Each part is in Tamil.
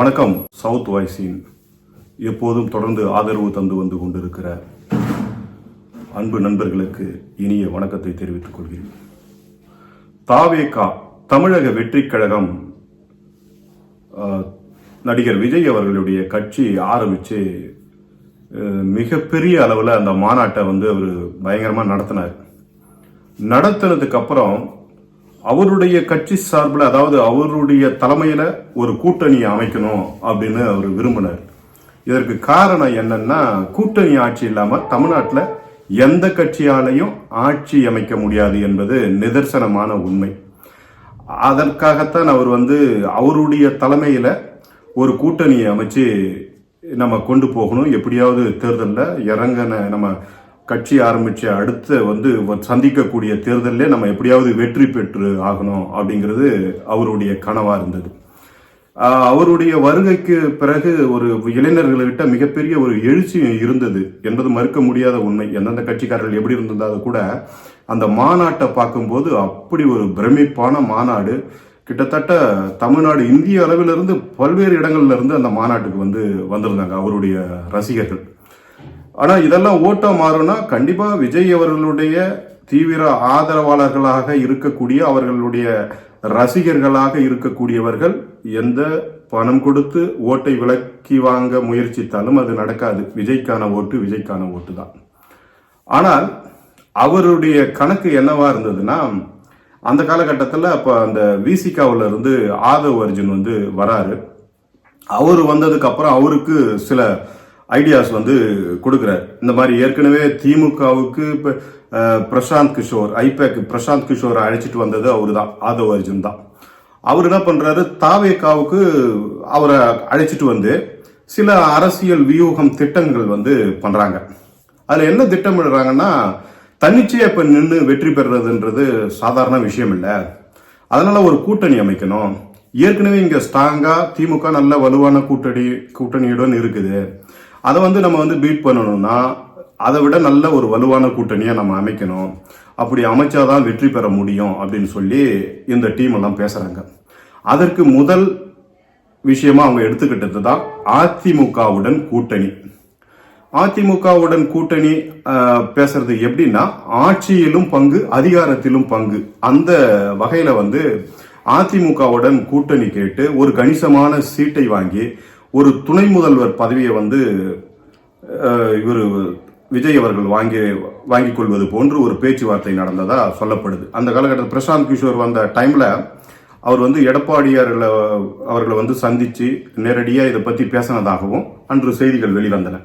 வணக்கம். சவுத் வாய்ஸின் எப்போதும் தொடர்ந்து ஆதரவு தந்து வந்து கொண்டிருக்கிற அன்பு நண்பர்களுக்கு இனிய வணக்கத்தை தெரிவித்துக் கொள்கிறேன். தாவேகா தமிழக வெற்றிக் கழகம் நடிகர் விஜய் அவர்களுடைய கட்சி ஆரம்பித்து மிகப்பெரிய அளவில் அந்த மாநாட்டை வந்து அவர் பயங்கரமாக நடத்தினார். நடத்தினதுக்கு அப்புறம் அவருடைய கட்சி சார்பில் அதாவது அவருடைய தலைமையில் ஒரு கூட்டணி அமைக்கணும் அப்படின்னு அவர் விரும்பினார். இதற்கு காரணம் என்னன்னா கூட்டணி ஆட்சி இல்லாமல் தமிழ்நாட்டில் எந்த கட்சியாலையும் ஆட்சி அமைக்க முடியாது என்பது நிதர்சனமான உண்மை. அதற்காகத்தான் அவர் வந்து அவருடைய தலைமையில் ஒரு கூட்டணியை அமைச்சு நம்ம கொண்டு போகணும். எப்படியாவது தேர்தலில் இறங்கின நம்ம கட்சி ஆரம்பித்த அடுத்த வந்து சந்திக்கக்கூடிய தேர்தலில் நம்ம எப்படியாவது வெற்றி பெற்று ஆகணும் அப்படிங்கிறது அவருடைய கனவாக இருந்தது. அவருடைய வருகைக்கு பிறகு ஒரு இளைஞர்கள்கிட்ட மிகப்பெரிய ஒரு எழுச்சி இருந்தது என்பது மறுக்க முடியாத உண்மை. எந்தெந்த கட்சிக்காரர்கள் எப்படி இருந்திருந்தாலும் கூட அந்த மாநாட்டை பார்க்கும்போது அப்படி ஒரு பிரமிப்பான மாநாடு. கிட்டத்தட்ட தமிழ்நாடு இந்திய அளவிலிருந்து பல்வேறு இடங்கள்ல இருந்து அந்த மாநாட்டுக்கு வந்து வந்திருந்தாங்க அவருடைய ரசிகர்கள். ஆனால் இதெல்லாம் ஓட்டம் மாறும்னா கண்டிப்பாக விஜய் அவர்களுடைய தீவிர ஆதரவாளர்களாக இருக்கக்கூடிய அவர்களுடைய ரசிகர்களாக இருக்கக்கூடியவர்கள் எந்த பணம் கொடுத்து ஓட்டை விலக்கி வாங்க முயற்சித்தாலும் அது நடக்காது. விஜய்க்கான ஓட்டு விஜய்க்கான ஓட்டு தான். ஆனால் அவருடைய கணக்கு என்னவா இருந்ததுன்னா அந்த காலகட்டத்தில் அப்போ அந்த விசிகாவில் இருந்து ஆதவ் அர்ஜுன் வந்து வராரு. அவர் வந்ததுக்கு அப்புறம் அவருக்கு சில ஐடியாஸ் வந்து கொடுக்குறாரு. இந்த மாதிரி ஏற்கனவே திமுகவுக்கு இப்போ பிரசாந்த் கிஷோர் ஐபேக் பிரசாந்த் கிஷோரை அழைச்சிட்டு வந்தது அவர் தான் ஆதவ் அர்ஜுன் தான். அவர் என்ன பண்ணுறாரு தாவேக்காவுக்கு அவரை அழைச்சிட்டு வந்து சில அரசியல் வியூகம் திட்டங்கள் வந்து பண்ணுறாங்க அதில் என்ன திட்டமிடுறாங்கன்னா தன்னிச்சையை இப்போ நின்று வெற்றி பெறுறதுன்றது சாதாரண விஷயம் இல்லை. அதனால் ஒரு கூட்டணி அமைக்கணும். ஏற்கனவே இங்கே ஸ்ட்ராங்காக திமுக நல்ல வலுவான கூட்டணி கூட்டணியுடன் இருக்குது. அதை வந்து நம்ம வந்து பீட் பண்ணணும்னா அதை விட நல்ல ஒரு வலுவான கூட்டணியை நம்ம அமைக்கணும். அப்படி அமைச்சாதான் வெற்றி பெற முடியும் அப்படின்னு சொல்லி இந்த டீம் எல்லாம் பேசுறாங்க. அதற்கு முதல் விஷயமா அவங்க எடுத்துக்கிட்டது தான் அதிமுகவுடன் கூட்டணி. அதிமுகவுடன் கூட்டணி பேசுறது எப்படின்னா ஆட்சியிலும் பங்கு அதிகாரத்திலும் பங்கு. அந்த வகையில வந்து அதிமுகவுடன் கூட்டணி கேட்டு ஒரு கணிசமான சீட்டை வாங்கி ஒரு துணை முதல்வர் பதவியை வந்து இவர் விஜய் அவர்கள் வாங்கி வாங்கிக் கொள்வது போன்று ஒரு பேச்சுவார்த்தை நடந்ததாக சொல்லப்படுது. அந்த காலகட்டத்தில் பிரசாந்த் கிஷோர் வந்த டைமில் அவர் வந்து எடப்பாடியார்களை அவர்களை வந்து சந்தித்து நேரடியாக இதை பற்றி பேசினதாகவும் அன்று செய்திகள் வெளிவந்தன.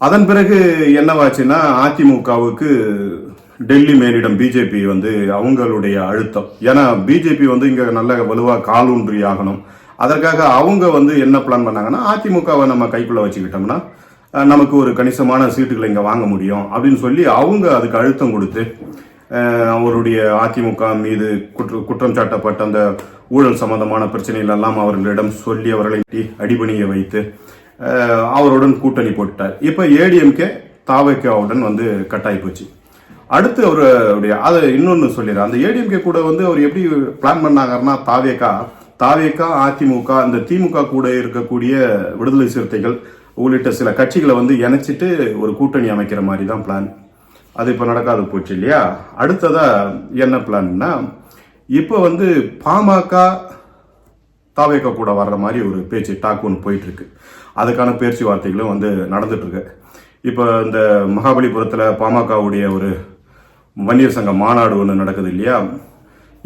அதன் பிறகு என்னவாச்சுன்னா அதிமுகவுக்கு டெல்லி மேலிடம் பிஜேபி வந்து அவங்களுடைய அழுத்தம். ஏன்னா பிஜேபி வந்து இங்கே நல்ல வலுவாக காலூன்றி ஆகணும் அதற்காக அவங்க வந்து என்ன பிளான் பண்ணாங்கன்னா அதிமுகவை நம்ம கைக்குள்ளே வச்சுக்கிட்டோம்னா நமக்கு ஒரு கணிசமான சீட்டுகளை இங்கே வாங்க முடியும் அப்படின்னு சொல்லி அவங்க அதுக்கு அழுத்தம் கொடுத்து அவருடைய அதிமுக மீது குற்ற குற்றம் சாட்டப்பட்ட அந்த ஊழல் சம்பந்தமான பிரச்சனைகள் எல்லாம் அவர்களிடம் சொல்லி அவர்களை அடிபணிய வைத்து அவருடன் கூட்டணி போட்டார் இப்போ ஏடிஎம்கே தாவக்காவுடன் வந்து கட்டாயி போச்சு. அடுத்து அவருடைய அதை இன்னொன்று சொல்லிடுறேன். அந்த ஏடிஎம்கே கூட வந்து அவர் எப்படி பிளான் பண்ணாங்கன்னா தாவேக்கா தாவேக்கா அதிமுக அந்த திமுக கூட இருக்கக்கூடிய விடுதலை சிறுத்தைகள் உள்ளிட்ட சில கட்சிகளை வந்து இணைச்சிட்டு ஒரு கூட்டணி அமைக்கிற மாதிரி தான் பிளான் அது இப்போ நடக்காது போச்சு இல்லையா? அடுத்ததா என்ன பிளான்னா இப்போ வந்து பாமக தாவேக்கா கூட வர்ற மாதிரி ஒரு பேச்சு டாக் ஒன்று போயிட்டு இருக்கு அதுக்கான பேச்சுவார்த்தைகளும் வந்து நடந்துட்டு இருக்கு இப்போ இந்த மகாபலிபுரத்தில் பாமகவுடைய ஒரு வன்னியர் சங்க மாநாடு ஒன்று நடக்குது இல்லையா?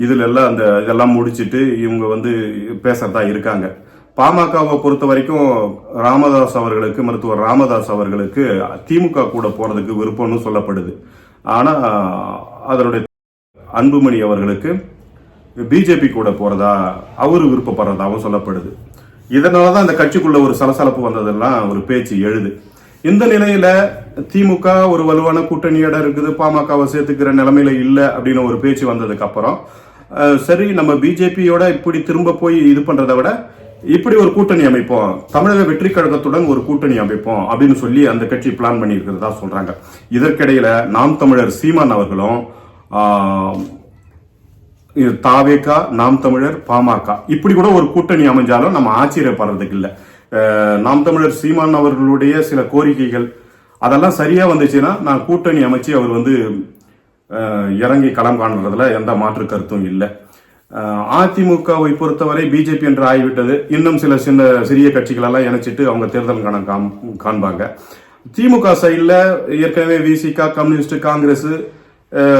இதில் எல்லாம் அந்த இதெல்லாம் முடிச்சிட்டு இவங்க வந்து பேசுறதா இருக்காங்க. பாமகவை பொறுத்த வரைக்கும் ராமதாஸ் அவர்களுக்கு மருத்துவர் ராமதாஸ் அவர்களுக்கு திமுக கூட போகிறதுக்கு விருப்பம்னு சொல்லப்படுது. ஆனால் அதனுடைய அன்புமணி அவர்களுக்கு பிஜேபி கூட போகிறதா அவர் விருப்பப்படுறதாகவும் சொல்லப்படுது. இதனாலதான் அந்த கட்சிக்குள்ள ஒரு சலசலப்பு வந்ததெல்லாம் ஒரு பேச்சு எழுது. இந்த நிலையில திமுக ஒரு வலுவான கூட்டணியோட இருக்குது பாமகவை சேர்த்துக்கிற நிலைமையில இல்லை அப்படின்னு ஒரு பேச்சு வந்ததுக்கு அப்புறம் சரி நம்ம பிஜேபியோட இப்படி திரும்ப போய் இது பண்றதை விட இப்படி ஒரு கூட்டணி அமைப்போம். தமிழக வெற்றி கழகத்துடன் ஒரு கூட்டணி அமைப்போம் அப்படின்னு சொல்லி அந்த கட்சி பிளான் பண்ணி இருக்கிறதா சொல்றாங்க. இதற்கிடையில நாம் தமிழர் சீமான் அவர்களும் தாவேக்கா இது தாவேகா நாம் தமிழர் பாமக. இப்படி கூட ஒரு கூட்டணி அமைஞ்சாலும் நம்ம ஆச்சரியப்படுறதுக்கு இல்லை. நாம் தமிழர் சீமான் அவர்களுடைய சில கோரிக்கைகள் அதெல்லாம் சரியா வந்துச்சுன்னா நான் கூட்டணி அமைச்சு அவர் வந்து இறங்கி களம் காணுறதுல எந்த மாற்று கருத்தும் இல்லை. அதிமுகவை பொறுத்தவரை பிஜேபி என்று ஆகிவிட்டது. இன்னும் சில சின்ன சிறிய கட்சிகளெல்லாம் இணைச்சிட்டு அவங்க தேர்தல் கணம் காம்- காண்பாங்க. திமுக சைடில் ஏற்கனவே விசிகா கம்யூனிஸ்ட் காங்கிரஸ்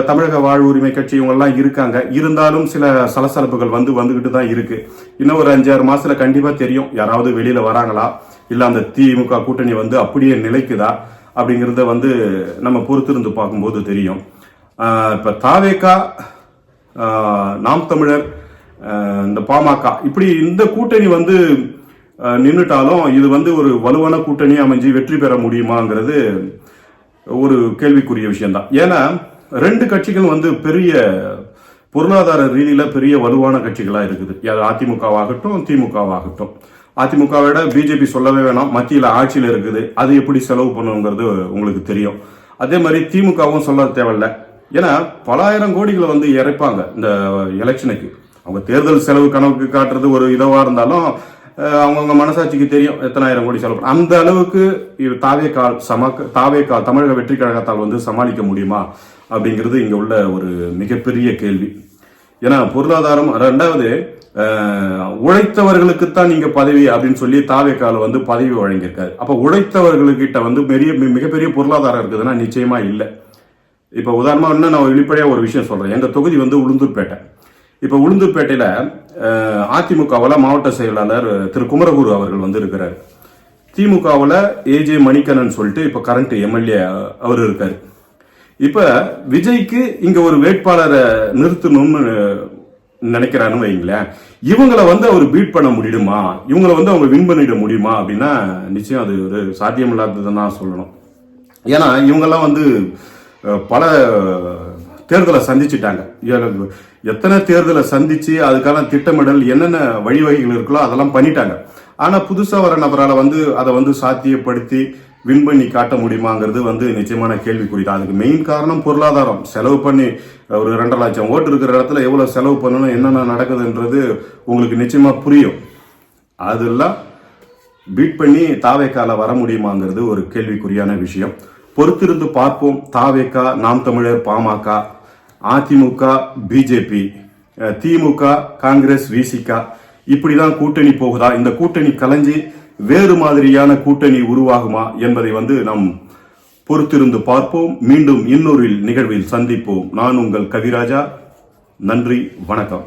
தமிழக வாழ் உரிமை கட்சி இவங்கெல்லாம் இருக்காங்க. இருந்தாலும் சில சலசலப்புகள் வந்து வந்துக்கிட்டு தான் இருக்கு. இன்னும் ஒரு அஞ்சாறு மாசத்துல கண்டிப்பா தெரியும். யாராவது வெளியில வராங்களா? இல்ல அந்த திமுக கூட்டணி வந்து அப்படியே நிலைக்குதா? அப்படிங்கிறத வந்து நம்ம பொறுத்திருந்து பார்க்கும்போது தெரியும். இப்போ தாவேகா நாம் தமிழர் இந்த பாமக இப்படி இந்த கூட்டணி வந்து நின்றுட்டாலும் இது வந்து ஒரு வலுவான கூட்டணி அமைஞ்சு வெற்றி பெற முடியுமாங்கிறது ஒரு கேள்விக்குரிய விஷயம்தான். ஏன்னா ரெண்டு கட்சிகள் வந்து பெரிய பொருளாதார ரீதியில் பெரிய வலுவான கட்சிகளாக இருக்குது. அது அதிமுகவாகட்டும் திமுகவாகட்டும். அதிமுகவை விட பிஜேபி சொல்லவே வேணாம். மத்தியில் ஆட்சியில் இருக்குது. அது எப்படி செலவு பண்ணுங்கிறது உங்களுக்கு தெரியும். அதே மாதிரி திமுகவும் சொல்ல தேவையில்ல. ஏன்னா பலாயிரம் கோடிகளை வந்து இறைப்பாங்க இந்த எலெக்ஷனுக்கு. அவங்க தேர்தல் செலவு கணக்கு காட்டுறது ஒரு இதுவாக இருந்தாலும் அவங்கவுங்க மனசாட்சிக்கு தெரியும் எத்தனாயிரம் கோடி செலவு. அந்த அளவுக்கு இது தாவேக்கால் சமக்க தாவேக்கால் தமிழக வெற்றி கழகத்தால் வந்து சமாளிக்க முடியுமா? அப்படிங்கிறது இங்கே உள்ள ஒரு மிகப்பெரிய கேள்வி. ஏன்னா பொருளாதாரம் ரெண்டாவது உழைத்தவர்களுக்குத்தான் நீங்க பதவி அப்படின்னு சொல்லி தாவேக்கால வந்து பதவி வழங்கியிருக்காரு. அப்போ உழைத்தவர்களுக்கிட்ட வந்து பெரிய மிகப்பெரிய பொருளாதாரம் இருக்குதுன்னா நிச்சயமா இல்லை. இப்போ உதாரணமாக இன்னும் நான் வெளிப்படையாக ஒரு விஷயம் சொல்கிறேன் எங்கள் தொகுதி வந்து உளுந்தூர்பேட்டை. இப்போ உளுந்தூர்பேட்டையில் அதிமுகவில் மாவட்ட செயலாளர் திரு குமரகுரு அவர்கள் வந்து இருக்கிறார். திமுகவில் ஏஜே மணிகண்ணன் சொல்லிட்டு இப்போ கரண்ட் எம்எல்ஏ அவர் இருக்கார். இப்போ விஜய்க்கு இங்கே ஒரு வேட்பாளரை நிறுத்தணும்னு நினைக்கிறான்னு வைங்களேன் இவங்களை வந்து அவர் பீட் பண்ண முடியுமா? இவங்களை வந்து அவங்க வின் பண்ணிட முடியுமா? அப்படின்னா நிச்சயம் அது ஒரு சாத்தியமில்லாததுன்னு தான் சொல்லணும். ஏன்னா இவங்கெல்லாம் வந்து பல தேர்தலை சந்திச்சிட்டாங்க. எத்தனை தேர்தலை சந்திச்சு அதுக்கான திட்டமிடல் என்னென்ன வழிவகைகள் இருக்கோ அதெல்லாம் பண்ணிட்டாங்க. ஆனால் புதுசாக வர நபரால் வந்து அதை வந்து சாத்தியப்படுத்தி வின் பண்ணி காட்ட முடியுமாங்கிறது வந்து நிச்சயமான கேள்விக்குறி தான் அதுக்கு மெயின் காரணம் பொருளாதாரம். செலவு பண்ணி ஒரு ரெண்டரை லட்சம் ஓட்டு இருக்கிற இடத்துல எவ்வளோ செலவு பண்ணணும் என்னென்ன நடக்குதுன்றது உங்களுக்கு நிச்சயமாக புரியும். அதெல்லாம் பீட் பண்ணி தாவேக்கால வர முடியுமாங்கிறது ஒரு கேள்விக்குறியான விஷயம். பொறுத்திருந்து பார்ப்போம். TVK Naam Tamilar PMK AIADMK BJP DMK Congress VCK. இப்படிதான் கூட்டணி போகுதா? இந்த கூட்டணி கலைஞ்சு வேறு மாதிரியான கூட்டணி உருவாகுமா என்பதை வந்து நாம் பொறுத்திருந்து பார்ப்போம். மீண்டும் இன்னொரு நிகழ்வில் சந்திப்போம். நான் உங்கள் கவிராஜா. நன்றி வணக்கம்.